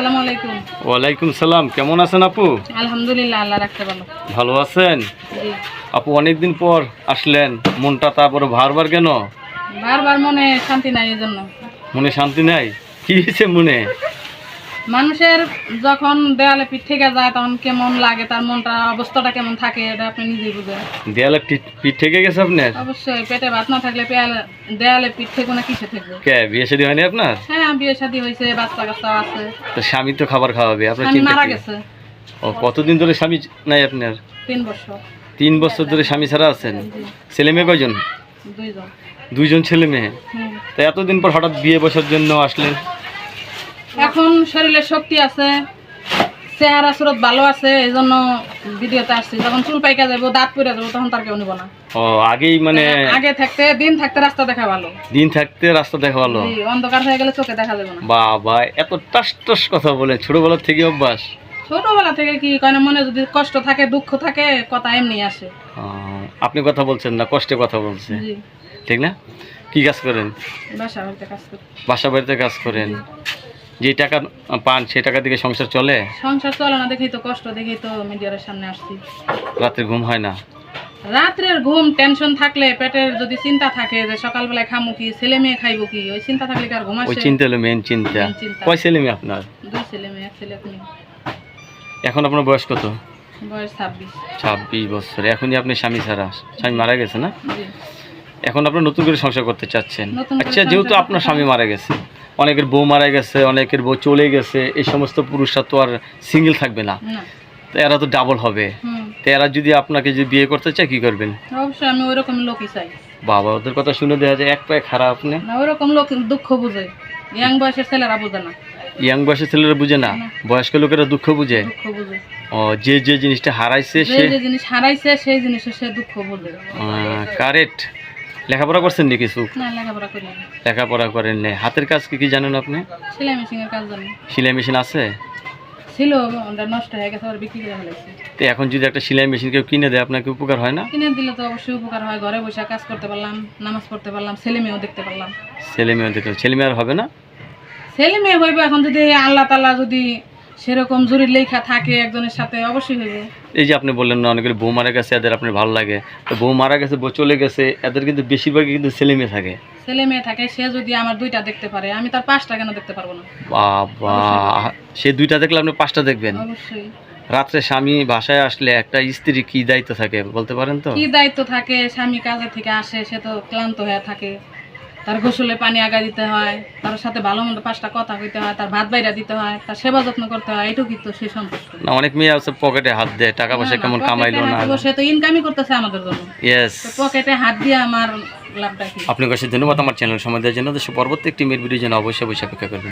আসসালামু আলাইকুম। ওয়ালাইকুম সালাম কেমন আছেন আপু? আলহামদুলিল্লাহ আল্লাহ রাখতে ভালো। ভালো আছেন? আপু অনেকদিন পর আসলেন মনটা তারপরে ভারবার কেন? বারবার মনে শান্তি নাই এজন্য। মনে শান্তি নাই? কি হয়েছে মনে? মানুষের যখন দেয়ালে পিঠ থেকে যায় তখন কেমন লাগে তার মনটা অবস্থাটা কেমন থাকে এটা আপনি নিজেই বুঝেন। দেয়ালে পিঠ থেকে গেছে আপনার? অবশ্যই পেটে ভাত না থাকলে পেয়ালে দেয়ালে পিঠ থেকে না কিসে থাকবে? কে বিয়ে শাদী হয়নি আপনার? হ্যাঁ বিয়ে শাদী হয়েছে বাচ্চা কাচ্চা আছে। তো স্বামী তো খাবার খাওয়াবে আপনার স্বামী মারা গেছে। ও কতদিন ধরে স্বামী নাই আপনার? তিন বছর। তিন বছর ধরে স্বামী ছাড়া আছেন? ছেলে মেয়ে কয়জন? দুইজন। দুইজন ছেলে মেয়ে। তো এতদিন পর হঠাৎ বিয়ে বসার জন্য আসলেন? এখন শরীরে শক্তি আছে চেহারা সুরত ভালো আছে এই জন্য ভিডিওতে আসছি। যখন চুল পাইকা যাব দাঁত পড়ে যাব তখন তার কেউ নিব না। ও আগেই মানে আগে থাকতে দিন থাকতে রাস্তা দেখা ভালো। দিন থাকতে রাস্তা দেখা ভালো? অন্ধকার হয়ে গেলে চোখে দেখা যাবে না। বাবা এত টাস টাস কথা বলে থেকে অভ্যাস? ছোটবেলা থেকে কি কয় না মনে যদি কষ্ট থাকে দুঃখ থাকে কথা এমনি আসে। আপনি কথা বলছেন না কষ্টে কথা বলছে। জি। ঠিক না? কি কাজ করেন? বাসা বাড়িতে কাজ করি। বাসা বাড়িতে কাজ করেন? যে টাকা পান সেই টাকা দিকে সংসার চলে? সংসার চলে না দেখি তো কষ্ট দেখি তো মিডিয়ার সামনে আসছি। রাতে ঘুম হয় না? রাত্রের ঘুম টেনশন থাকলে পেটের যদি চিন্তা থাকে যে সকালবেলায় খামু কি ছেলে মেয়ে খাইবো কি ওই চিন্তা থাকলে কি আর ঘুম আসে? ওই চিন্তা হলো মেন চিন্তা। কয় ছেলে মেয়ে আপনার? দুই ছেলে মেয়ে এক ছেলে এক মেয়ে। এখন আপনার বয়স কত? বয়স ছাব্বিশ। ছাব্বিশ বছর এখনই আপনি স্বামী ছাড়া স্বামী মারা গেছে না? জি। এখন আপনি নতুন করে সংসার করতে চাচ্ছেন। আচ্ছা যেহেতু আপনার স্বামী মারা গেছে অনেকের বউ মারা গেছে অনেকের বউ চলে গেছে এই সমস্ত পুরুষরা তো আর সিঙ্গেল থাকবে না। এরা তো ডাবল হবে। এরা যদি আপনাকে যদি বিয়ে করতে চায় কি করবেন? অবশ্যই আমি ওইরকম লোকই চাই। বাবা ওদের কথা শুনে দেখা যায় এক পায়ে খারাপ আপনি না ওইরকম লোক দুঃখ বুঝে। ইয়াং বয়সের ছেলেরা বুঝে না। ইয়াং বয়সের ছেলেরা বুঝে না। বয়স্ক লোকেরা দুঃখ বুঝে? ও যে যে জিনিসটা হারাইছে সে যে জিনিস হারাইছে সেই জিনিসে সে দুঃখ বুঝে। কারেক্ট লেখাপড়া করছেন নি কিছু? না লেখাপড়া করি না। লেখাপড়া করেন নি। হাতের কাজ কি কি জানেন আপনি? সেলাই মেশিনের কাজ জানি। সেলাই মেশিন আছে? ছিল ওটা নষ্ট হয়ে গেছে আবার বিক্রি করে ফেলেছি। তো এখন যদি একটা সেলাই মেশিন কেউ কিনে দেয় আপনাকে উপকার হয় না? কিনে দিলে তো অবশ্যই উপকার হয়। ঘরে বসে কাজ করতে পারলাম নামাজ পড়তে পারলাম ছেলে মেয়েও দেখতে পারলাম। ছেলে মেয়ে দেখতে ছেলে মেয়ে আর হবে না? ছেলে মেয়ে হইবে এখন যদি আল্লাহ তাল্লাহ যদি সেরকম জরুরি লেখা থাকে একজনের সাথে অবশ্যই হইবে। এই যে আপনি বললেন না অনেকের বউ মারা গেছে এদের আপনার ভালো লাগে। তো বউ মারা গেছে বউ চলে গেছে এদের কিন্তু বেশিরভাগই কিন্তু ছেলে মেয়ে থাকে। ছেলে মেয়ে থাকে সে যদি আমার দুইটা দেখতে পারে আমি তার পাঁচটা কেন দেখতে পারব না? বাবা সে দুইটা দেখলে আপনি পাঁচটা দেখবেন। অবশ্যই। রাত্রে স্বামী বাসায় আসলে একটা স্ত্রী কি দায়িত্ব থাকে বলতে পারেন তো? কি দায়িত্ব থাকে স্বামী কাজে থেকে আসে সে তো ক্লান্ত হয়ে থাকে। তার গোসলে পানি আগা দিতে হয় তার সাথে ভালো মন্দ পাঁচটা কথা কইতে হয় তার ভাত বাইরা দিতে হয় তার সেবা যত্ন করতে হয় এটুকুই তো সে সন্তুষ্ট। না অনেক মেয়ে আছে পকেটে হাত দেয় টাকা পয়সা কেমন কামাইলো না? সে তো ইনকামই করতেছে আমাদের জন্য। ইয়েস পকেটে হাত দিয়ে আমার লাভটা কি? আপনি কাছে ধন্যবাদ আমার চ্যানেল সময় দেওয়ার জন্য পরবর্তী একটি মেয়ের ভিডিও যেন অবশ্যই অবশ্যই অপেক্ষা করবেন।